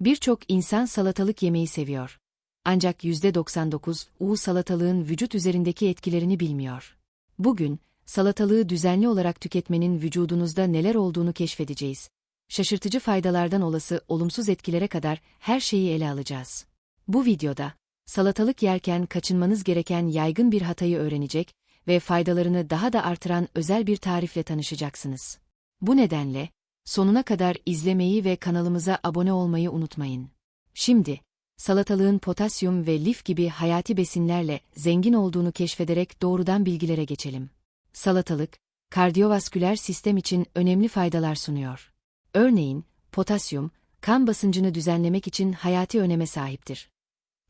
Birçok insan salatalık yemeyi seviyor. Ancak %99 U salatalığın vücut üzerindeki etkilerini bilmiyor. Bugün, salatalığı düzenli olarak tüketmenin vücudunuzda neler olduğunu keşfedeceğiz. Şaşırtıcı faydalardan olası olumsuz etkilere kadar her şeyi ele alacağız. Bu videoda, salatalık yerken kaçınmanız gereken yaygın bir hatayı öğrenecek ve faydalarını daha da artıran özel bir tarifle tanışacaksınız. Bu nedenle, sonuna kadar izlemeyi ve kanalımıza abone olmayı unutmayın. Şimdi, salatalığın potasyum ve lif gibi hayati besinlerle zengin olduğunu keşfederek doğrudan bilgilere geçelim. Salatalık, kardiyovasküler sistem için önemli faydalar sunuyor. Örneğin, potasyum, kan basıncını düzenlemek için hayati öneme sahiptir.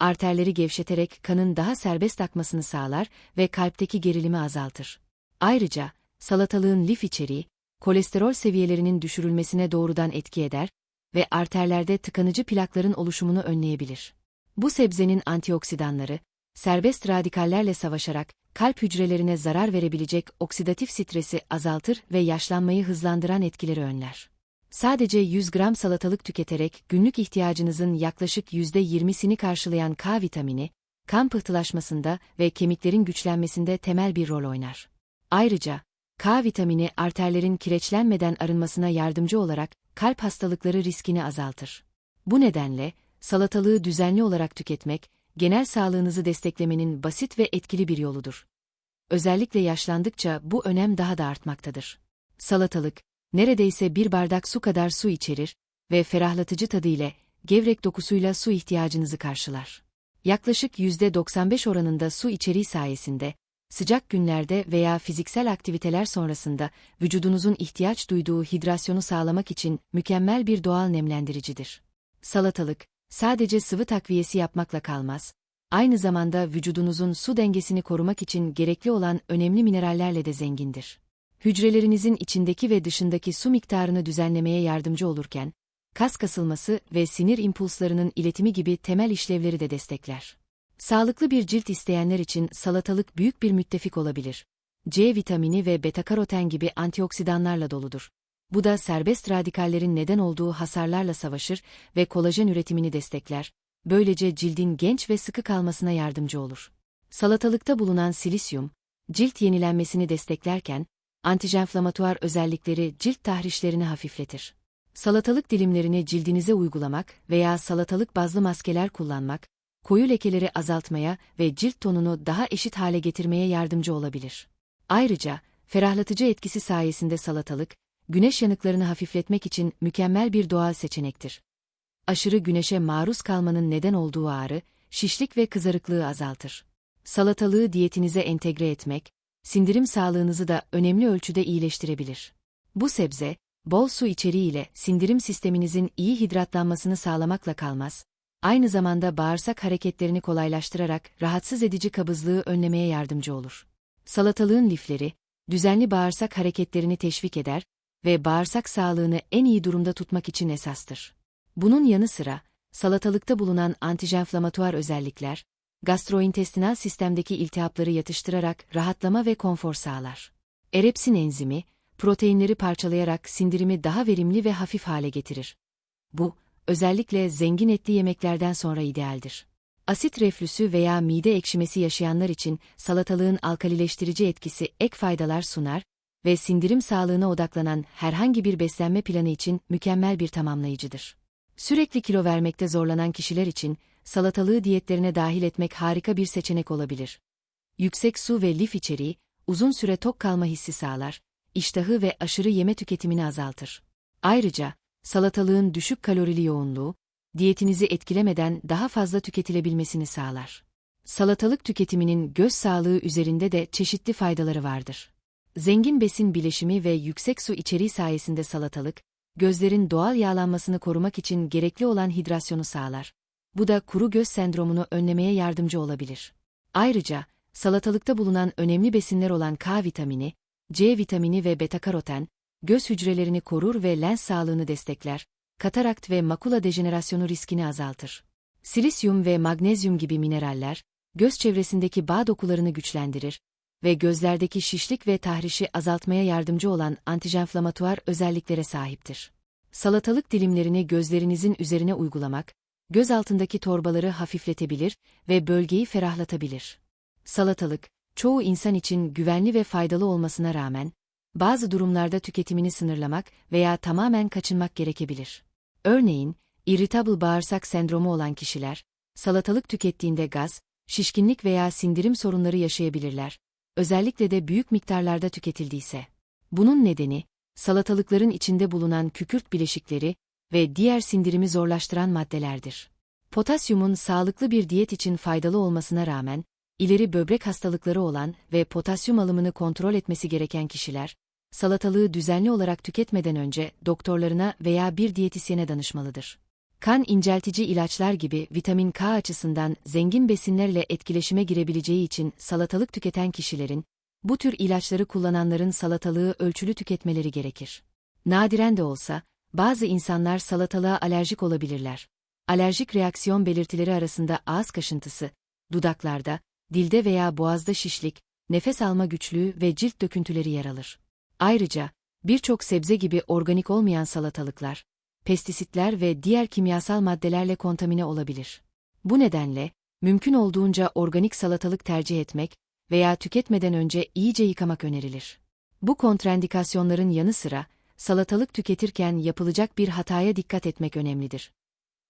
Arterleri gevşeterek kanın daha serbest akmasını sağlar ve kalpteki gerilimi azaltır. Ayrıca, salatalığın lif içeriği, kolesterol seviyelerinin düşürülmesine doğrudan etki eder ve arterlerde tıkanıcı plakların oluşumunu önleyebilir. Bu sebzenin antioksidanları, serbest radikallerle savaşarak kalp hücrelerine zarar verebilecek oksidatif stresi azaltır ve yaşlanmayı hızlandıran etkileri önler. Sadece 100 gram salatalık tüketerek günlük ihtiyacınızın yaklaşık %20'sini karşılayan K vitamini, kan pıhtılaşmasında ve kemiklerin güçlenmesinde temel bir rol oynar. Ayrıca, K vitamini arterlerin kireçlenmeden arınmasına yardımcı olarak kalp hastalıkları riskini azaltır. Bu nedenle, salatalığı düzenli olarak tüketmek, genel sağlığınızı desteklemenin basit ve etkili bir yoludur. Özellikle yaşlandıkça bu önem daha da artmaktadır. Salatalık, neredeyse bir bardak su kadar su içerir ve ferahlatıcı tadı ile, gevrek dokusuyla su ihtiyacınızı karşılar. Yaklaşık %95 oranında su içeriği sayesinde, sıcak günlerde veya fiziksel aktiviteler sonrasında vücudunuzun ihtiyaç duyduğu hidrasyonu sağlamak için mükemmel bir doğal nemlendiricidir. Salatalık, sadece sıvı takviyesi yapmakla kalmaz, aynı zamanda vücudunuzun su dengesini korumak için gerekli olan önemli minerallerle de zengindir. Hücrelerinizin içindeki ve dışındaki su miktarını düzenlemeye yardımcı olurken, kas kasılması ve sinir impulslarının iletimi gibi temel işlevleri de destekler. Sağlıklı bir cilt isteyenler için salatalık büyük bir müttefik olabilir. C vitamini ve beta-karoten gibi antioksidanlarla doludur. Bu da serbest radikallerin neden olduğu hasarlarla savaşır ve kolajen üretimini destekler. Böylece cildin genç ve sıkı kalmasına yardımcı olur. Salatalıkta bulunan silisyum, cilt yenilenmesini desteklerken, antijenflamatuar özellikleri cilt tahrişlerini hafifletir. Salatalık dilimlerini cildinize uygulamak veya salatalık bazlı maskeler kullanmak, koyu lekeleri azaltmaya ve cilt tonunu daha eşit hale getirmeye yardımcı olabilir. Ayrıca, ferahlatıcı etkisi sayesinde salatalık, güneş yanıklarını hafifletmek için mükemmel bir doğal seçenektir. Aşırı güneşe maruz kalmanın neden olduğu ağrı, şişlik ve kızarıklığı azaltır. Salatalığı diyetinize entegre etmek, sindirim sağlığınızı da önemli ölçüde iyileştirebilir. Bu sebze, bol su içeriğiyle sindirim sisteminizin iyi hidratlanmasını sağlamakla kalmaz, aynı zamanda bağırsak hareketlerini kolaylaştırarak rahatsız edici kabızlığı önlemeye yardımcı olur. Salatalığın lifleri, düzenli bağırsak hareketlerini teşvik eder ve bağırsak sağlığını en iyi durumda tutmak için esastır. Bunun yanı sıra, salatalıkta bulunan antijenflamatuar özellikler, gastrointestinal sistemdeki iltihapları yatıştırarak rahatlama ve konfor sağlar. Erepsin enzimi, proteinleri parçalayarak sindirimi daha verimli ve hafif hale getirir. Bu, özellikle zengin etli yemeklerden sonra idealdir. Asit reflüsü veya mide ekşimesi yaşayanlar için salatalığın alkalileştirici etkisi ek faydalar sunar ve sindirim sağlığına odaklanan herhangi bir beslenme planı için mükemmel bir tamamlayıcıdır. Sürekli kilo vermekte zorlanan kişiler için salatalığı diyetlerine dahil etmek harika bir seçenek olabilir. Yüksek su ve lif içeriği, uzun süre tok kalma hissi sağlar, iştahı ve aşırı yeme tüketimini azaltır. Ayrıca, salatalığın düşük kalorili yoğunluğu, diyetinizi etkilemeden daha fazla tüketilebilmesini sağlar. Salatalık tüketiminin göz sağlığı üzerinde de çeşitli faydaları vardır. Zengin besin bileşimi ve yüksek su içeriği sayesinde salatalık, gözlerin doğal yağlanmasını korumak için gerekli olan hidrasyonu sağlar. Bu da kuru göz sendromunu önlemeye yardımcı olabilir. Ayrıca, salatalıkta bulunan önemli besinler olan K vitamini, C vitamini ve beta-karoten, göz hücrelerini korur ve lens sağlığını destekler, katarakt ve makula dejenerasyonu riskini azaltır. Silisyum ve magnezyum gibi mineraller, göz çevresindeki bağ dokularını güçlendirir ve gözlerdeki şişlik ve tahrişi azaltmaya yardımcı olan antijenflamatuar özelliklere sahiptir. salatalık dilimlerini gözlerinizin üzerine uygulamak, göz altındaki torbaları hafifletebilir ve bölgeyi ferahlatabilir. Salatalık, çoğu insan için güvenli ve faydalı olmasına rağmen, bazı durumlarda tüketimini sınırlamak veya tamamen kaçınmak gerekebilir. Örneğin, irritable bağırsak sendromu olan kişiler, salatalık tükettiğinde gaz, şişkinlik veya sindirim sorunları yaşayabilirler, özellikle de büyük miktarlarda tüketildiyse. Bunun nedeni, salatalıkların içinde bulunan kükürt bileşikleri ve diğer sindirimi zorlaştıran maddelerdir. Potasyumun sağlıklı bir diyet için faydalı olmasına rağmen, ileri böbrek hastalıkları olan ve potasyum alımını kontrol etmesi gereken kişiler, salatalığı düzenli olarak tüketmeden önce doktorlarına veya bir diyetisyene danışmalıdır. Kan inceltici ilaçlar gibi vitamin K açısından zengin besinlerle etkileşime girebileceği için salatalık tüketen kişilerin, bu tür ilaçları kullananların salatalığı ölçülü tüketmeleri gerekir. Nadiren de olsa, bazı insanlar salatalığa alerjik olabilirler. Alerjik reaksiyon belirtileri arasında ağız kaşıntısı, dudaklarda, dilde veya boğazda şişlik, nefes alma güçlüğü ve cilt döküntüleri yer alır. Ayrıca, birçok sebze gibi organik olmayan salatalıklar, pestisitler ve diğer kimyasal maddelerle kontamine olabilir. Bu nedenle, mümkün olduğunca organik salatalık tercih etmek veya tüketmeden önce iyice yıkamak önerilir. Bu kontraindikasyonların yanı sıra, salatalık tüketirken yapılacak bir hataya dikkat etmek önemlidir.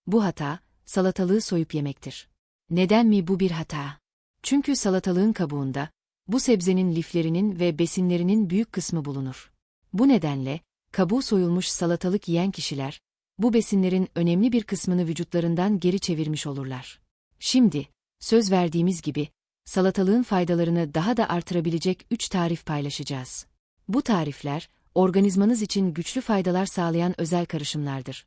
Bu hata, salatalığı soyup yemektir. Neden mi bu bir hata? Çünkü salatalığın kabuğunda, bu sebzenin liflerinin ve besinlerinin büyük kısmı bulunur. Bu nedenle, kabuğu soyulmuş salatalık yiyen kişiler, bu besinlerin önemli bir kısmını vücutlarından geri çevirmiş olurlar. Şimdi, söz verdiğimiz gibi, salatalığın faydalarını daha da artırabilecek 3 tarif paylaşacağız. Bu tarifler, organizmanız için güçlü faydalar sağlayan özel karışımlardır.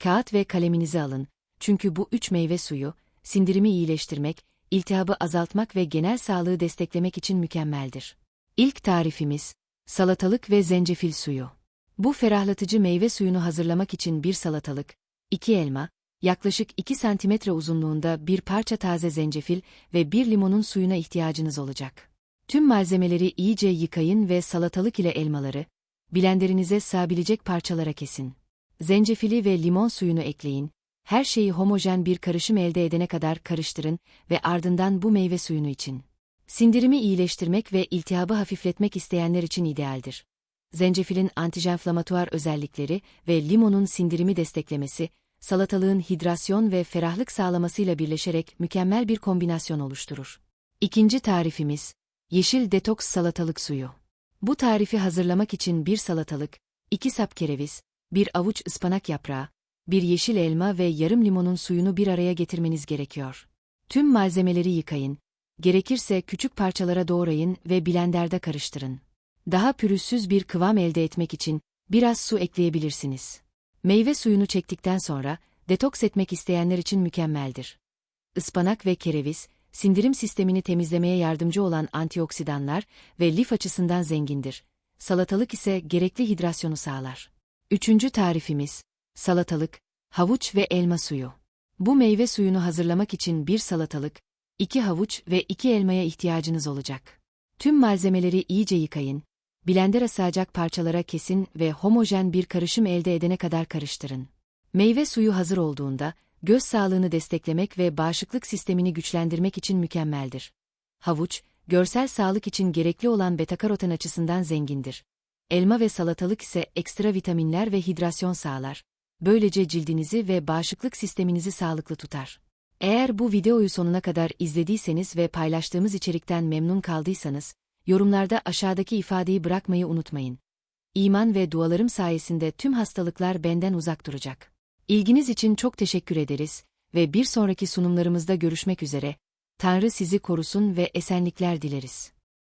Kağıt ve kaleminizi alın, çünkü bu üç meyve suyu, sindirimi iyileştirmek, iltihabı azaltmak ve genel sağlığı desteklemek için mükemmeldir. İlk tarifimiz, salatalık ve zencefil suyu. Bu ferahlatıcı meyve suyunu hazırlamak için bir salatalık, iki elma, yaklaşık 2 cm uzunluğunda bir parça taze zencefil ve bir limonun suyuna ihtiyacınız olacak. Tüm malzemeleri iyice yıkayın ve salatalık ile elmaları, blenderinize sığabilecek parçalara kesin. Zencefili ve limon suyunu ekleyin, her şeyi homojen bir karışım elde edene kadar karıştırın ve ardından bu meyve suyunu için. Sindirimi iyileştirmek ve iltihabı hafifletmek isteyenler için idealdir. Zencefilin antijenflamatuar özellikleri ve limonun sindirimi desteklemesi, salatalığın hidrasyon ve ferahlık sağlamasıyla birleşerek mükemmel bir kombinasyon oluşturur. İkinci tarifimiz, yeşil detoks salatalık suyu. Bu tarifi hazırlamak için bir salatalık, iki sap kereviz, bir avuç ıspanak yaprağı, bir yeşil elma ve yarım limonun suyunu bir araya getirmeniz gerekiyor. Tüm malzemeleri yıkayın, gerekirse küçük parçalara doğrayın ve blenderde karıştırın. Daha pürüzsüz bir kıvam elde etmek için biraz su ekleyebilirsiniz. Meyve suyunu çektikten sonra detoks etmek isteyenler için mükemmeldir. Ispanak ve kereviz, sindirim sistemini temizlemeye yardımcı olan antioksidanlar ve lif açısından zengindir. Salatalık ise gerekli hidrasyonu sağlar. Üçüncü tarifimiz, salatalık, havuç ve elma suyu. Bu meyve suyunu hazırlamak için bir salatalık, iki havuç ve iki elmaya ihtiyacınız olacak. Tüm malzemeleri iyice yıkayın, blendere sığacak parçalara kesin ve homojen bir karışım elde edene kadar karıştırın. Meyve suyu hazır olduğunda, göz sağlığını desteklemek ve bağışıklık sistemini güçlendirmek için mükemmeldir. Havuç, görsel sağlık için gerekli olan beta-karoten açısından zengindir. Elma ve salatalık ise ekstra vitaminler ve hidrasyon sağlar. Böylece cildinizi ve bağışıklık sisteminizi sağlıklı tutar. Eğer bu videoyu sonuna kadar izlediyseniz ve paylaştığımız içerikten memnun kaldıysanız, yorumlarda aşağıdaki ifadeyi bırakmayı unutmayın. İman ve dualarım sayesinde tüm hastalıklar benden uzak duracak. İlginiz için çok teşekkür ederiz ve bir sonraki sunumlarımızda görüşmek üzere. Tanrı sizi korusun ve esenlikler dileriz.